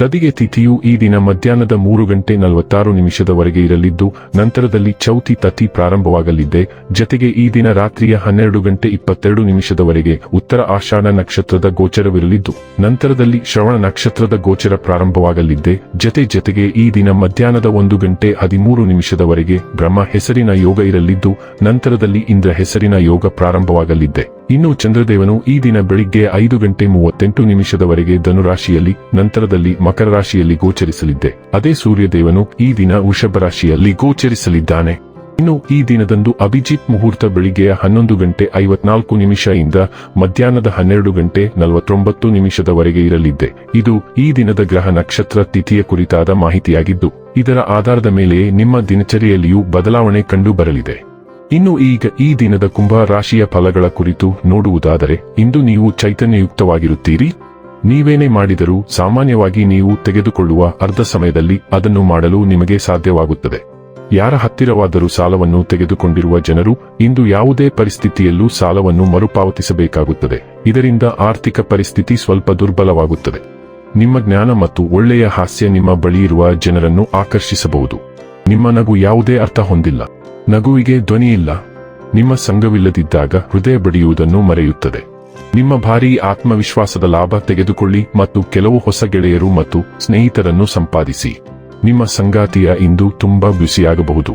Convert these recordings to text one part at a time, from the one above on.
ತದಿಗೆ ತಿಥಿಯು ಈ ದಿನ ಮಧ್ಯಾಹ್ನದ ಮೂರು ಗಂಟೆ ನಲವತ್ತಾರು ನಿಮಿಷದವರೆಗೆ ಇರಲಿದ್ದು, ನಂತರದಲ್ಲಿ ಚೌತಿ ತತಿ ಪ್ರಾರಂಭವಾಗಲಿದೆ. ಜತೆಗೆ ಈ ದಿನ ರಾತ್ರಿಯ ಹನ್ನೆರಡು ಗಂಟೆ ಇಪ್ಪತ್ತೆರಡು ನಿಮಿಷದವರೆಗೆ ಉತ್ತರ ಆಷಾಢ ನಕ್ಷತ್ರದ ಗೋಚರವಿರಲಿದ್ದು, ನಂತರದಲ್ಲಿ ಶ್ರವಣ ನಕ್ಷತ್ರದ ಗೋಚರ ಪ್ರಾರಂಭವಾಗಲಿದೆ. ಜತೆ ಜತೆಗೆ ಈ ದಿನ ಮಧ್ಯಾಹ್ನದ ಒಂದು ಗಂಟೆ ಹದಿಮೂರು ನಿಮಿಷದವರೆಗೆ ಬ್ರಹ್ಮ ಹೆಸರಿನ ಯೋಗ ಇರಲಿದ್ದು, ನಂತರದಲ್ಲಿ ಇಂದ್ರ ಹೆಸರಿನ ಯೋಗ ಪ್ರಾರಂಭವಾಗಲಿದ್ದೆ ಇನ್ನು ಚಂದ್ರದೇವನು ಈ ದಿನ ಬೆಳಿಗ್ಗೆ ಐದು ಗಂಟೆ ಮೂವತ್ತೆಂಟು ನಿಮಿಷದವರೆಗೆ ಧನುರಾಶಿಯಲ್ಲಿ, ನಂತರದಲ್ಲಿ ಮಕರ ರಾಶಿಯಲ್ಲಿ ಗೋಚರಿಸಲಿದ್ದೆ. ಅದೇ ಸೂರ್ಯದೇವನು ಈ ದಿನ ವೃಷಭ ರಾಶಿಯಲ್ಲಿ ಗೋಚರಿಸಲಿದ್ದಾನೆ. ಇನ್ನು ಈ ದಿನದಂದು ಅಭಿಜಿತ್ ಮುಹೂರ್ತ ಬೆಳಿಗ್ಗೆಯ ಹನ್ನೊಂದು ಗಂಟೆ ಐವತ್ನಾಲ್ಕು ನಿಮಿಷ ಇಂದ ಮಧ್ಯಾಹ್ನದ ಹನ್ನೆರಡು ಗಂಟೆ ನಲವತ್ತೊಂಬತ್ತು ನಿಮಿಷದವರೆಗೆ ಇರಲಿದ್ದೆ. ಇದು ಈ ದಿನದ ಗ್ರಹ ನಕ್ಷತ್ರ ತಿಥಿಯ ಕುರಿತಾದ ಮಾಹಿತಿಯಾಗಿದ್ದು, ಇದರ ಆಧಾರದ ಮೇಲೆ ನಿಮ್ಮ ದಿನಚರಿಯಲ್ಲಿಯೂ ಬದಲಾವಣೆ ಕಂಡು ಬರಲಿದೆ ಇನ್ನು ಈಗ ಈ ದಿನದ ಕುಂಭ ರಾಶಿಯ ಫಲಗಳ ಕುರಿತು ನೋಡುವುದಾದರೆ, ಇಂದು ನೀವು ಚೈತನ್ಯಯುಕ್ತವಾಗಿರುತ್ತೀರಿ. ನೀವೇನೇ ಮಾಡಿದರೂ ಸಾಮಾನ್ಯವಾಗಿ ನೀವು ತೆಗೆದುಕೊಳ್ಳುವ ಅರ್ಧ ಸಮಯದಲ್ಲಿ ಅದನ್ನು ಮಾಡಲು ನಿಮಗೆ ಸಾಧ್ಯವಾಗುತ್ತದೆ. ಯಾರ ಹತ್ತಿರವಾದರೂ ಸಾಲವನ್ನು ತೆಗೆದುಕೊಂಡಿರುವ ಜನರು ಇಂದು ಯಾವುದೇ ಪರಿಸ್ಥಿತಿಯಲ್ಲೂ ಸಾಲವನ್ನು ಮರುಪಾವತಿಸಬೇಕಾಗುತ್ತದೆ. ಇದರಿಂದ ಆರ್ಥಿಕ ಪರಿಸ್ಥಿತಿ ಸ್ವಲ್ಪ ದುರ್ಬಲವಾಗುತ್ತದೆ. ನಿಮ್ಮ ಜ್ಞಾನ ಮತ್ತು ಒಳ್ಳೆಯ ಹಾಸ್ಯ ನಿಮ್ಮ ಬಳಿ ಇರುವ ಜನರನ್ನು ಆಕರ್ಷಿಸಬಹುದು. ನಿಮ್ಮ ನಗು ಯಾವುದೇ ಅರ್ಥ ಹೊಂದಿಲ್ಲ. ನಗುವಿಗೆ ಧ್ವನಿಯಿಲ್ಲ. ನಿಮ್ಮ ಸಂಘವಿಲ್ಲದಿದ್ದಾಗ ಹೃದಯ ಬಡಿಯುವುದನ್ನು ಮರೆಯುತ್ತದೆ. ನಿಮ್ಮ ಭಾರಿ ಆತ್ಮವಿಶ್ವಾಸದ ಲಾಭ ತೆಗೆದುಕೊಳ್ಳಿ ಮತ್ತು ಕೆಲವು ಹೊಸ ಗೆಳೆಯರು ಮತ್ತು ಸ್ನೇಹಿತರನ್ನು ಸಂಪಾದಿಸಿ. ನಿಮ್ಮ ಸಂಗಾತಿಯ ಇಂದು ತುಂಬಾ ಬಿಸಿಯಾಗಬಹುದು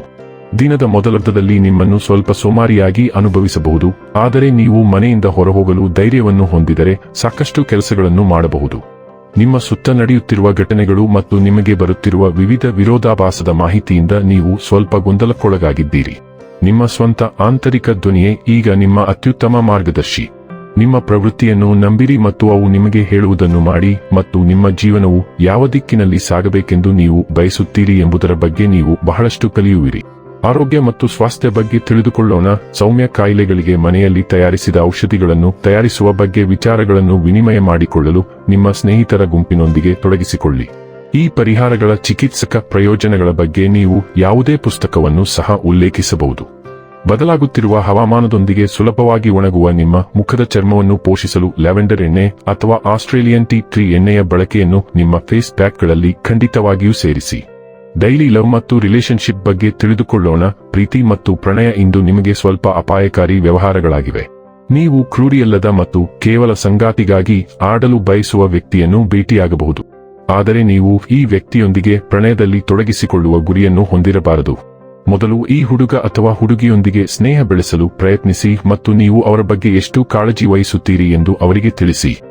ದಿನದ ಮೊದಲರ್ಧದಲ್ಲಿ ನಿಮ್ಮನ್ನು ಸ್ವಲ್ಪ ಸೋಮಾರಿಯಾಗಿ ಅನುಭವಿಸಬಹುದು. ಆದರೆ ನೀವು ಮನೆಯಿಂದ ಹೊರಹೋಗಲು ಧೈರ್ಯವನ್ನು ಹೊಂದಿದರೆ ಸಾಕಷ್ಟು ಕೆಲಸಗಳನ್ನು ಮಾಡಬಹುದು. ನಿಮ್ಮ ಸುತ್ತ ನಡೆಯುತ್ತಿರುವ ಘಟನೆಗಳು ಮತ್ತು ನಿಮಗೆ ಬರುತ್ತಿರುವ ವಿವಿಧ ವಿರೋಧಾಭಾಸದ ಮಾಹಿತಿಯಿಂದ ನೀವು ಸ್ವಲ್ಪ ಗೊಂದಲಕ್ಕೊಳಗಾಗಿದ್ದೀರಿ. ನಿಮ್ಮ ಸ್ವಂತ ಆಂತರಿಕ ಧ್ವನಿಯೇ ಈಗ ನಿಮ್ಮ ಅತ್ಯುತ್ತಮ ಮಾರ್ಗದರ್ಶಿ. ನಿಮ್ಮ ಪ್ರವೃತ್ತಿಯನ್ನು ನಂಬಿರಿ ಮತ್ತು ಅವು ನಿಮಗೆ ಹೇಳುವುದನ್ನು ಮಾಡಿ ಮತ್ತು ನಿಮ್ಮ ಜೀವನವು ಯಾವ ದಿಕ್ಕಿನಲ್ಲಿ ಸಾಗಬೇಕೆಂದು ನೀವು ಬಯಸುತ್ತೀರಿ ಎಂಬುದರ ಬಗ್ಗೆ ನೀವು ಬಹಳಷ್ಟು ಕಲಿಯುವಿರಿ. ಆರೋಗ್ಯ ಮತ್ತು ಸ್ವಾಸ್ಥ್ಯ ಬಗ್ಗೆ ತಿಳಿದುಕೊಳ್ಳೋಣ. ಸೌಮ್ಯ ಕಾಯಿಲೆಗಳಿಗೆ ಮನೆಯಲ್ಲಿ ತಯಾರಿಸಿದ ಔಷಧಿಗಳನ್ನು ತಯಾರಿಸುವ ಬಗ್ಗೆ ವಿಚಾರಗಳನ್ನು ವಿನಿಮಯ ಮಾಡಿಕೊಳ್ಳಲು ನಿಮ್ಮ ಸ್ನೇಹಿತರ ಗುಂಪಿನೊಂದಿಗೆ ತೊಡಗಿಸಿಕೊಳ್ಳಿ. ಈ ಪರಿಹಾರಗಳ ಚಿಕಿತ್ಸಕ ಪ್ರಯೋಜನಗಳ ಬಗ್ಗೆ ನೀವು ಯಾವುದೇ ಪುಸ್ತಕವನ್ನು ಸಹ ಉಲ್ಲೇಖಿಸಬಹುದು. ಬದಲಾಗುತ್ತಿರುವ ಹವಾಮಾನದೊಂದಿಗೆ ಸುಲಭವಾಗಿ ಒಣಗುವ ನಿಮ್ಮ ಮುಖದ ಚರ್ಮವನ್ನು ಪೋಷಿಸಲು ಲ್ಯಾವೆಂಡರ್ ಎಣ್ಣೆ ಅಥವಾ ಆಸ್ಟ್ರೇಲಿಯನ್ ಟೀ ಟ್ರೀ ಎಣ್ಣೆಯ ಬಳಕೆಯನ್ನು ನಿಮ್ಮ ಫೇಸ್ ಪ್ಯಾಕ್ಗಳಲ್ಲಿ ಖಂಡಿತವಾಗಿಯೂ ಸೇರಿಸಿ. ಡೈಲಿ ಲವ್ ಮತ್ತು ರಿಲೇಶನ್ಶಿಪ್ ಬಗ್ಗೆ ತಿಳಿದುಕೊಳ್ಳೋಣ. ಪ್ರೀತಿ ಮತ್ತು ಪ್ರಣಯ ಇಂದು ನಿಮಗೆ ಸ್ವಲ್ಪ ಅಪಾಯಕಾರಿ ವ್ಯವಹಾರಗಳಾಗಿವೆ. ನೀವು ಕ್ರೂರಿಯಲ್ಲದ ಮತ್ತು ಕೇವಲ ಸಂಗಾತಿಗಾಗಿ ಆಡಲು ಬಯಸುವ ವ್ಯಕ್ತಿಯನ್ನು ಭೇಟಿಯಾಗಬಹುದು. ಆದರೆ ನೀವು ಈ ವ್ಯಕ್ತಿಯೊಂದಿಗೆ ಪ್ರಣಯದಲ್ಲಿ ತೊಡಗಿಸಿಕೊಳ್ಳುವ ಗುರಿಯನ್ನು ಹೊಂದಿರಬಾರದು. ಮೊದಲು ಈ ಹುಡುಗ ಅಥವಾ ಹುಡುಗಿಯೊಂದಿಗೆ ಸ್ನೇಹ ಬೆಳೆಸಲು ಪ್ರಯತ್ನಿಸಿ ಮತ್ತು ನೀವು ಅವರ ಬಗ್ಗೆ ಎಷ್ಟು ಕಾಳಜಿ ವಹಿಸುತ್ತೀರಿ ಎಂದು ಅವರಿಗೆ ತಿಳಿಸಿ.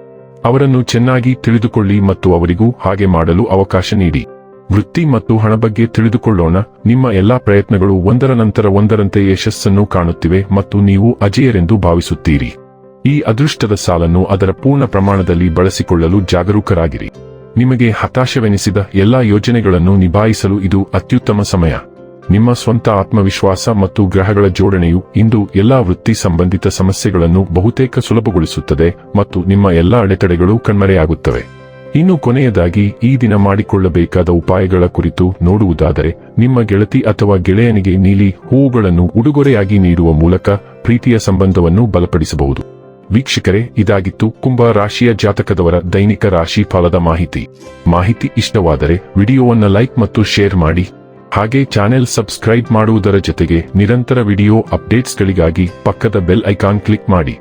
ಅವರನ್ನು ಚೆನ್ನಾಗಿ ತಿಳಿದುಕೊಳ್ಳಿ ಮತ್ತು ಅವರಿಗೂ ಹಾಗೆ ಮಾಡಲು ಅವಕಾಶ ನೀಡಿ. ವೃತ್ತಿ ಮತ್ತು ಹಣ ಬಗ್ಗೆ ತಿಳಿದುಕೊಳ್ಳೋಣ. ನಿಮ್ಮ ಎಲ್ಲಾ ಪ್ರಯತ್ನಗಳು ಒಂದರ ನಂತರ ಒಂದರಂತೆ ಯಶಸ್ಸನ್ನು ಕಾಣುತ್ತಿವೆ ಮತ್ತು ನೀವು ಅಜೇಯರೆಂದು ಭಾವಿಸುತ್ತೀರಿ. ಈ ಅದೃಷ್ಟದ ಸಾಲನ್ನು ಅದರ ಪೂರ್ಣ ಪ್ರಮಾಣದಲ್ಲಿ ಬಳಸಿಕೊಳ್ಳಲು ಜಾಗರೂಕರಾಗಿರಿ. ನಿಮಗೆ ಹತಾಶವೆನಿಸಿದ ಎಲ್ಲಾ ಯೋಜನೆಗಳನ್ನು ನಿಭಾಯಿಸಲು ಇದು ಅತ್ಯುತ್ತಮ ಸಮಯ. ನಿಮ್ಮ ಸ್ವಂತ ಆತ್ಮವಿಶ್ವಾಸ ಮತ್ತು ಗ್ರಹಗಳ ಜೋಡಣೆಯು ಇಂದು ಎಲ್ಲಾ ವೃತ್ತಿ ಸಂಬಂಧಿತ ಸಮಸ್ಯೆಗಳನ್ನು ಬಹುತೇಕ ಸುಲಭಗೊಳಿಸುತ್ತದೆ ಮತ್ತು ನಿಮ್ಮ ಎಲ್ಲಾ ಅಡೆತಡೆಗಳು ಕಣ್ಮರೆಯಾಗುತ್ತವೆ. ಇನ್ನು ಕೊನೆಯದಾಗಿ ಈ ದಿನ ಮಾಡಿಕೊಳ್ಳಬೇಕಾದ ಉಪಾಯಗಳ ಕುರಿತು ನೋಡುವುದಾದರೆ, ನಿಮ್ಮ ಗೆಳತಿ ಅಥವಾ ಗೆಳೆಯನಿಗೆ ನೀಲಿ ಹೂವುಗಳನ್ನು ಉಡುಗೊರೆಯಾಗಿ ನೀಡುವ ಮೂಲಕ ಪ್ರೀತಿಯ ಸಂಬಂಧವನ್ನು ಬಲಪಡಿಸಬಹುದು. ವೀಕ್ಷಕರೇ, ಇದಾಗಿತ್ತು ಕುಂಭ ರಾಶಿಯ ಜಾತಕದವರ ದೈನಿಕ ರಾಶಿ ಫಲದ ಮಾಹಿತಿ. ಮಾಹಿತಿ ಇಷ್ಟವಾದರೆ ವಿಡಿಯೋವನ್ನ ಲೈಕ್ ಮತ್ತು ಶೇರ್ ಮಾಡಿ. ಹಾಗೆ ಚಾನೆಲ್ ಸಬ್ಸ್ಕ್ರೈಬ್ ಮಾಡುವುದರ ಜೊತೆಗೆ ನಿರಂತರ ವಿಡಿಯೋ ಅಪ್ಡೇಟ್ಸ್ಗಳಿಗಾಗಿ ಪಕ್ಕದ ಬೆಲ್ ಐಕಾನ್ ಕ್ಲಿಕ್ ಮಾಡಿ.